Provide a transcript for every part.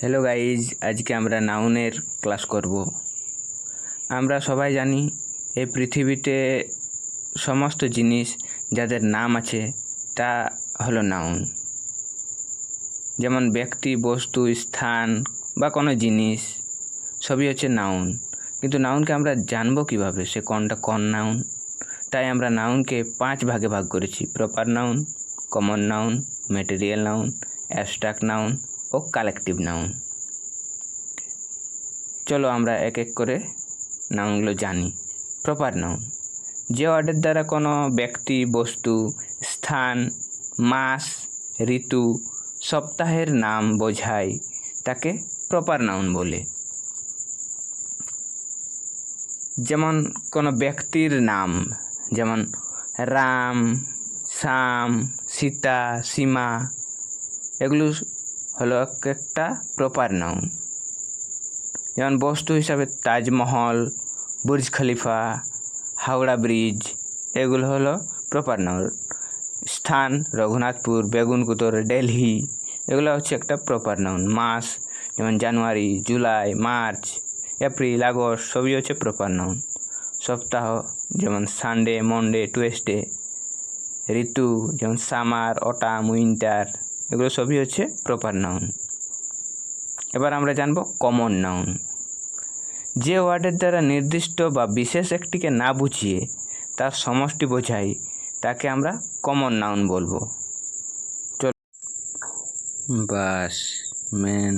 Hello guys আজকে আমরা নাউনের ক্লাস করব। আমরা সবাই জানি, এই পৃথিবীতে সমস্ত জিনিস যাদের নাম আছে, তা হলো নাউন যেমন ব্যক্তি, বস্তু, স্থান বা কোনো জিনিস, সবই হচ্ছে নাউন কিন্তু নাউনকে আমরা জানব কীভাবে? সে কোনটা কোন নাউন তাই আমরা নাউনকে পাঁচ ভাগে ভাগ করেছি। Proper noun common noun material noun abstract noun ও কালেকটিভ নাউন চলো আমরা এক এক করে নাউনগুলো জানি। প্রপার নাউন যে ওয়ার্ডের দ্বারা কোনো ব্যক্তি, বস্তু, স্থান, মাস, ঋতু, সপ্তাহের নাম বোঝায়, তাকে প্রপার নাউন বলে। যেমন কোনো ব্যক্তির নাম, যেমন রাম শ্যাম সীতা, সীমা, এগুলো হলো এক একটা প্রপার নাউন যেমন বস্তু হিসাবে Taj Mahal, Burj Khalifa, Howrah bridge, এগুলো হলো প্রপার নাউন স্থান রঘুনাথপুর, বেগুনকুতর দিল্লি এগুলো হচ্ছে একটা প্রপার নাউন মাস, যেমন January, July, March, April, August, সবই হচ্ছে প্রপার নাউন সপ্তাহ, যেমন সানডে, মন্ডে, টুয়েসডে। ঋতু, যেমন সামার, অটাম, উইন্টার। এগুলো সবই হচ্ছে প্রপার নাউন এবার আমরা জানব কমন নাউন যে ওয়ার্ডের দ্বারা নির্দিষ্ট বা বিশেষ একটিকে না বুঝিয়ে তার সমষ্টি বোঝাই, তাকে আমরা কমন নাউন বলব। চল bus man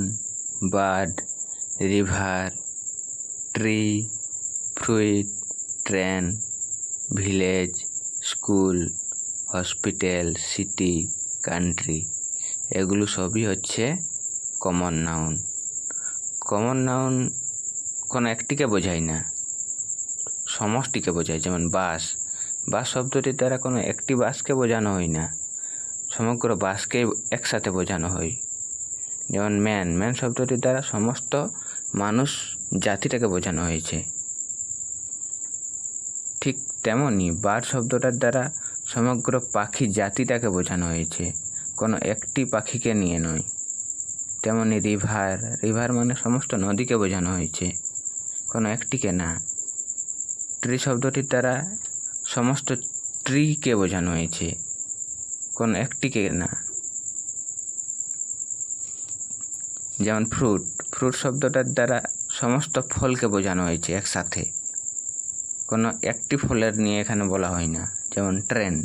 bird river tree fruit train village school hospital city country এগুলো সবই হচ্ছে কমন নাউন কমন নাউন কোনো একটিকে বোঝায় না, সমষ্টিকে বোঝায়, যেমন বাস। বাস শব্দটির দ্বারা কোনো একটি বাসকে বোঝানো হয় না, সমগ্র বাসকে একসাথে বোঝানো হয়। যেমন ম্যান ম্যান শব্দটির দ্বারা সমস্ত মানুষ জাতিটাকে বোঝানো হয়েছে। ঠিক তেমনই বার্ড শব্দটার দ্বারা সমগ্র পাখি জাতিটাকে বোঝানো হয়েছে। কোনো একটি পাখিকে নিয়ে নয়। তেমনি রিভার রিভার মানে সমস্ত নদীকে বোঝানো হয়েছে। কোনো একটিকে না। ট্রি শব্দটির দ্বারা সমস্ত ট্রিকে বোঝানো হয়েছে। কোনো একটিকে না। যেমন ফ্রুট ফ্রুট শব্দটার দ্বারা সমস্ত ফলকে বোঝানো হয়েছে একসাথে। কোনো একটি ফলের নিয়ে এখানে বলা হয় না। যেমন ট্রেন।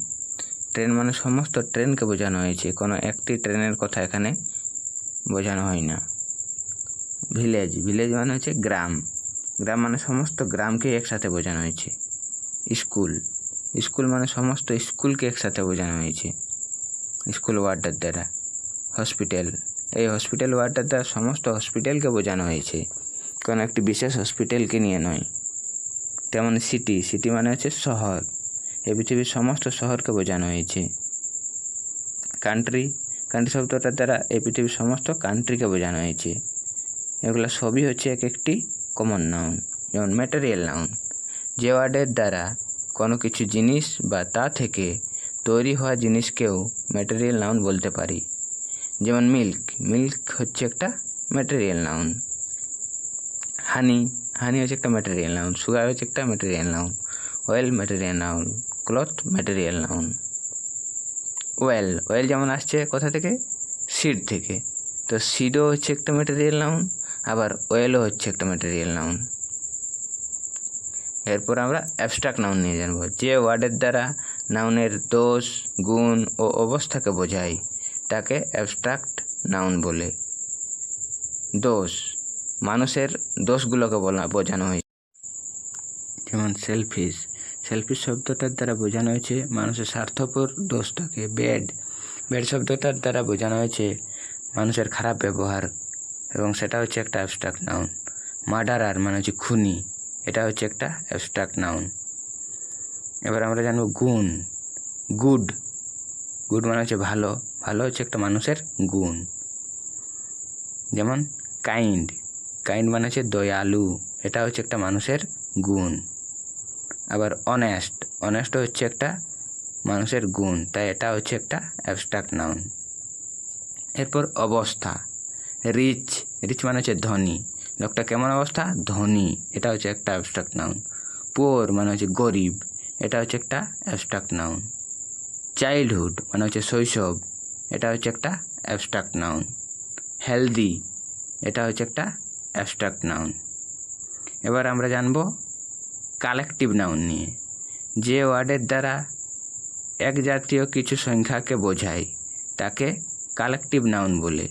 ট্রেন মানে সমস্ত ট্রেনকে বোঝানো হয়েছে। কোনো একটি ট্রেনের কথা এখানে বোঝানো হয় না। ভিলেজ ভিলেজ মানে হচ্ছে গ্রাম। গ্রাম মানে সমস্ত গ্রামকে একসাথে বোঝানো হয়েছে। স্কুল স্কুল মানে সমস্ত স্কুলকে একসাথে বোঝানো হয়েছে। স্কুল ওয়ার্ডটার দ্বারা। হসপিটাল এই হসপিটাল ওয়ার্ডটার দ্বারা সমস্ত হসপিটালকে বোঝানো হয়েছে। কোনো একটি বিশেষ হসপিটালকে নিয়ে নয়। তেমন সিটি সিটি মানে হচ্ছে শহর। এই পৃথিবীর সমস্ত শহরকে বোঝানো হয়েছে। কান্ট্রি কান্ট্রি শব্দটার দ্বারা এই পৃথিবীর সমস্ত কান্ট্রিকে বোঝানো হয়েছে। এগুলো সবই হচ্ছে এক একটি কমন নাউন যেমন ম্যাটেরিয়াল নাউন যে ওয়ার্ডের দ্বারা কোনো কিছু জিনিস বা তা থেকে তৈরি হওয়া জিনিসকেও ম্যাটেরিয়াল নাউন বলতে পারি। যেমন মিল্ক মিল্ক হচ্ছে একটা ম্যাটেরিয়াল নাউন হানি হানি হচ্ছে একটা ম্যাটেরিয়াল নাউন সুগার হচ্ছে একটা material noun oil material noun cloth material noun well well যেমন আসছে কোথা থেকে? সিড থেকে। তো সিডও হচ্ছে একটা ম্যাটেরিয়াল নাউন আবার ওয়েলও হচ্ছে একটা ম্যাটেরিয়াল নাউন এরপর আমরা অ্যাবস্ট্রাক্ট নাউন নিয়ে জানব। যে ওয়ার্ডের দ্বারা নাউনের দোষ, গুণ ও অবস্থাকে বোঝায়, তাকে অ্যাবস্ট্রাক্ট নাউন বলে। দোষ, মানুষের দোষগুলোকে বলা, বোঝানো হয়েছে। যেমন সেলফিশ সেলফিশ শব্দটার দ্বারা বোঝানো হয়েছে মানুষের স্বার্থপর দোষটাকে ব্যাড ব্যাড শব্দটার দ্বারা বোঝানো হয়েছে মানুষের খারাপ ব্যবহার। এবং সেটা হচ্ছে একটা অ্যাবস্ট্রাক্ট নাউন মার্ডারার মানে হচ্ছে খুনি। এটা হচ্ছে একটা অ্যাবস্ট্রাক্ট নাউন এবার আমরা জানব গুণ। গুড গুড মানে হচ্ছে ভালো। ভালো হচ্ছে একটা মানুষের গুণ। যেমন কাইন্ড কাইন্ড মানে হচ্ছে দয়ালু। এটা হচ্ছে একটা মানুষের গুণ। আবার অনেস্ট অনেস্ট হচ্ছে একটা মানুষের গুণ, তাই এটা হচ্ছে একটা অ্যাবস্ট্রাক্ট নাউন এরপর অবস্থা রিচ রিচ মানে হচ্ছে ধনী। লোকটা কেমন অবস্থা? ধনী, এটা হচ্ছে একটা অ্যাবস্ট্রাক্ট নাউন পুয়ার মানে হচ্ছে গরিব, এটা হচ্ছে একটা অ্যাবস্ট্রাক্ট নাউন চাইল্ডহুড মানে হচ্ছে শৈশব, এটা হচ্ছে একটা অ্যাবস্ট্রাক্ট নাউন হেলদি এটা হচ্ছে একটা অ্যাবস্ট্রাক্ট নাউন এবার আমরা জানব কালেকটিভ নাউন নিয়ে। যে ওয়ার্ডের দ্বারা এক জাতীয় কিছু সংখ্যাকে বোঝায়, তাকে কালেকটিভ নাউন বলে।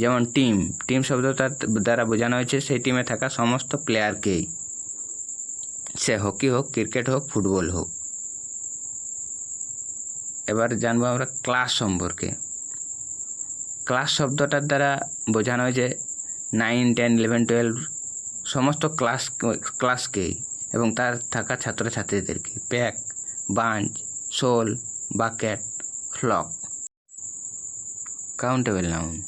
যেমন টিম টিম শব্দটার দ্বারা বোঝানো হয়েছে, সেই টিমে থাকা সমস্ত প্লেয়ারকেই। সে হকি হোক, ক্রিকেট হোক, ফুটবল হোক। এবার জানব আমরা ক্লাস সম্পর্কে। ক্লাস শব্দটার দ্বারা বোঝানো হয়েছে নাইন, টেন, ইলেভেন, টুয়েলভ সমস্ত ক্লাস ক্লাসকেই এবং তার থাকা ছাত্রছাত্রীদেরকে pack, bunch, shoal, bucket flock countable noun.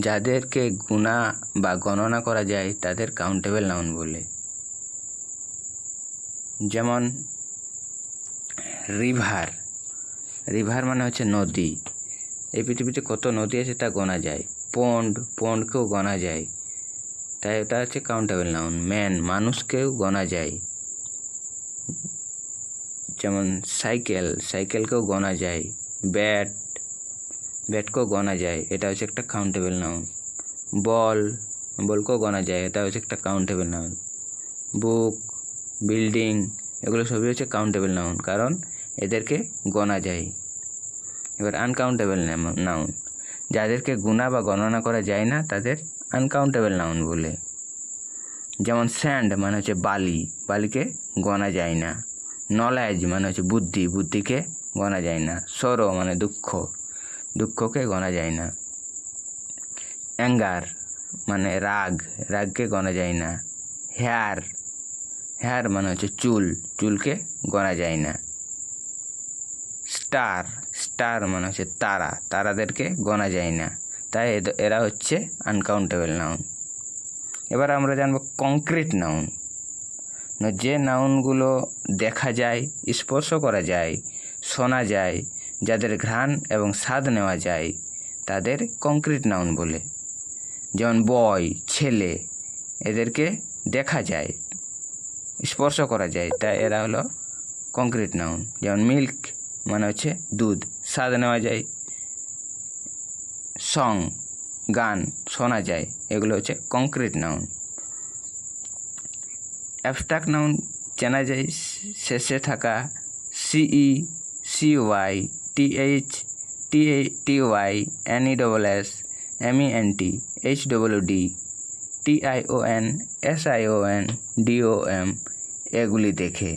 যাদেরকে গুণা বা গণনা করা যায় তাদের কাউন্টেবল নাউন বলে। যেমন, রিভার। রিভার মানে হচ্ছে নদী। এই পৃথিবীতে কত নদী আছে তা গোনা যায়। পন্ড, পন্ডকেও গোনা যায়। তাই এটা হচ্ছে কাউন্টেবল নাউন ম্যান মানুষকেও গোনা যায়। যেমন সাইকেল সাইকেলকেও গোনা যায়। ব্যাট ব্যাটকেও গোনা যায়, এটা হচ্ছে একটা কাউন্টেবল নাউন বল বলকেও গোনা যায়, এটা হচ্ছে একটা কাউন্টেবল নাউন বুক বিল্ডিং এগুলো সবই হচ্ছে কাউন্টেবল নাউন কারণ এদেরকে গোনা যায়। এবার আনকাউন্টেবল নাউন যাদেরকে গুণা বা গণনা করা যায় না, তাদের আনকাউন্টেবল নাউন বলে। যেমন স্যান্ড মানে হচ্ছে বালি, বালিকে গণা যায় না। নলেজ মানে হচ্ছে বুদ্ধি, বুদ্ধিকে গণা যায় না। সরো মানে দুঃখ, দুঃখকে গণা যায় না। অ্যাঙ্গার মানে রাগ, রাগকে গণা যায় না। হেয়ার হেয়ার মানে হচ্ছে চুল, চুলকে গণা যায় না। স্টার স্টার মানে হচ্ছে তারা, তারাদেরকে গণা যায় না। তাই এরা হচ্ছে আনকাউন্টেবল নাউন এবার আমরা জানব কংক্রিট নাউন যে নাউনগুলো দেখা যায়, স্পর্শ করা যায়, শোনা যায়, যাদের ঘ্রাণ এবং স্বাদ নেওয়া যায়, তাদের কংক্রিট নাউন বলে। যেমন বয় ছেলে, এদেরকে দেখা যায়, স্পর্শ করা যায়, তাই এরা হলো কংক্রিট নাউন যেমন মিল্ক মানে হচ্ছে দুধ, স্বাদ নেওয়া যায় সং গান শোনা যায়। এগুলো হচ্ছে কংক্রিট নাউন অ্যাবস্ট্রাক্ট নাউন চেনা যায়, শেষে থাকা C E C Y T H T T Y N E double S M E N T H double D T I O N S I O N D O M এগুলি দেখে।